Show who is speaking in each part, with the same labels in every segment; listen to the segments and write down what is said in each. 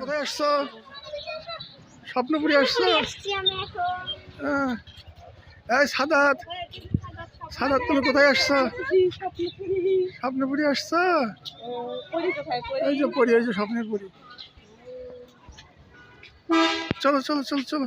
Speaker 1: কোথায় আসছো? স্বপ্নপুরি আসছো। এই সাদাত সাদাত তুমি কোথায় আসছো? স্বপ্নপুরি আসছো? এই যে পরি এই যে স্বপ্নের চলো চলো চলো চলো।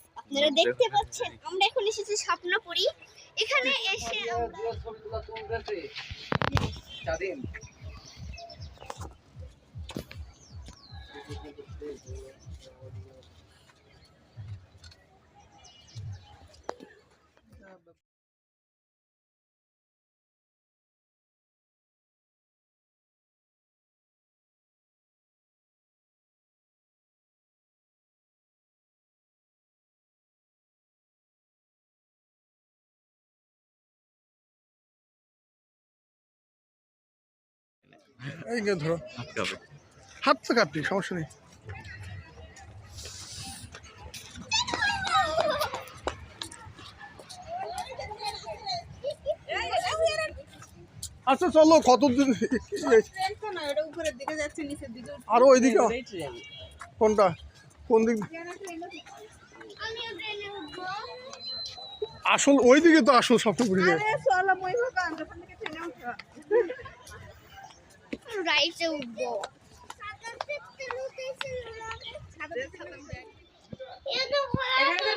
Speaker 2: আপনারা দেখতে পাচ্ছেন আমরা এখন এসেছি স্বপ্নপুরি এখানে এসে আমরা
Speaker 1: এই ধরো। হাত তো কাটলি সমস্যা নেই। আচ্ছা চলো কত দিন
Speaker 3: উপরের দিকে যাচ্ছে দিকে?
Speaker 1: আরও ওইদিকে কোনটা কোন দিক
Speaker 2: আমিও ট্রেনে উঠবো
Speaker 1: আসল ওইদিকে তো আসল স্বপ্নপুরি
Speaker 2: রাইটে উঠবো।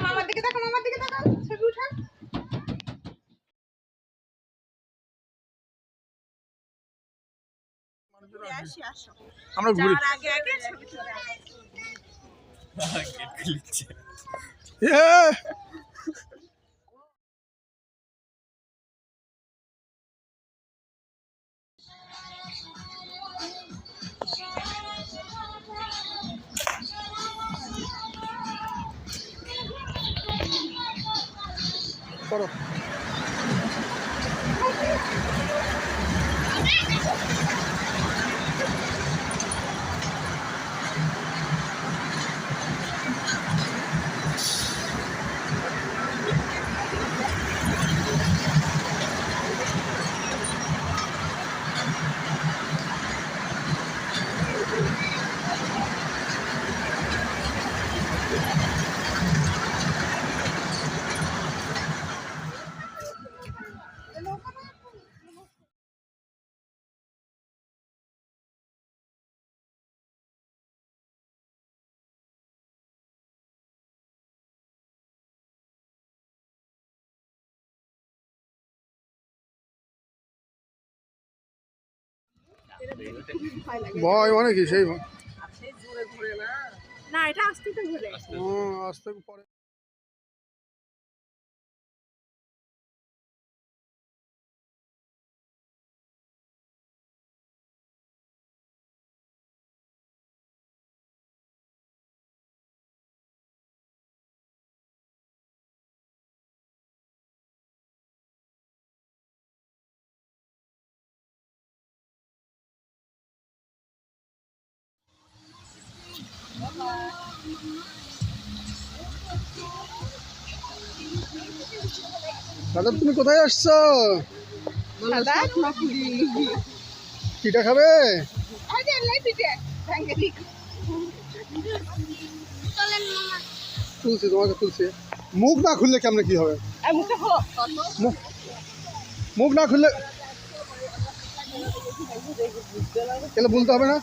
Speaker 3: মামার দিকে তাকাও মামার দিকে তাকাও। ছবি উঠা
Speaker 1: আমরা ঘুরি।
Speaker 3: আগে
Speaker 1: করো। ভয় মানে কি? সেই ভয়?
Speaker 3: না। এটা আসতে তো ঘুরে।
Speaker 1: ও, আসতে পরে। দাদা তুমি কোথায় আসছো? পিঠা খাবে? তুলছি তোমাকে তুলছি। মুখ না খুললে কেমনে কি হবে? মুখ মুখ না খুললে তাহলে বলতে হবে না।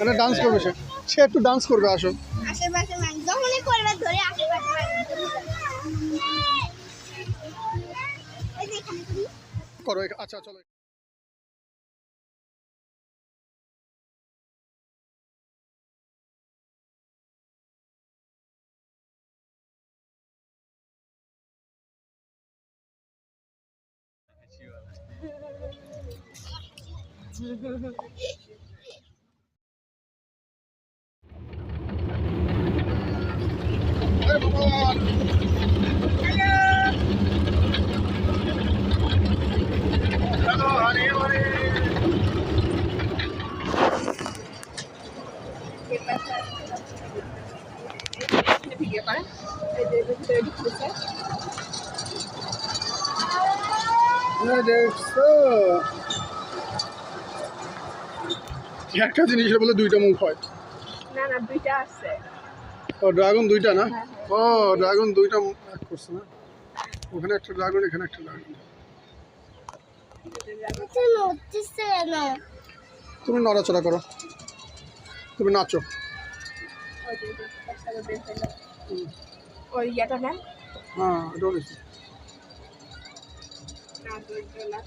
Speaker 2: আমি ডান্স করব
Speaker 1: সে। সে একটু ডান্স করবে আসো।
Speaker 2: আশেপাশে যখনই করবে ধরে আশেপাশে
Speaker 1: করো আচ্ছা চলো।
Speaker 3: ভিডিও করে এই যে ভিতরে ঢুকতেছে
Speaker 1: এই দেখছ একটা জিনিসের বলে দুইটা মুখ হয়।
Speaker 3: না না দুইটা আছে।
Speaker 1: ও ড্রাগন দুইটা না?
Speaker 3: হ্যাঁ,
Speaker 1: ও ড্রাগন দুইটা এক করছে না? ওখানে একটা ড্রাগন এখানে একটা ড্রাগন। তুমি নড়াচড়া করো। তুমি নাচো।
Speaker 3: ওই ইয়েটা
Speaker 1: হ্যাঁ
Speaker 3: না
Speaker 1: হ্যাঁ
Speaker 2: দেয়া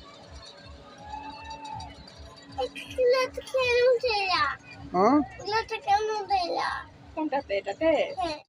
Speaker 3: কোনটাতে এটাতে
Speaker 2: হ্যাঁ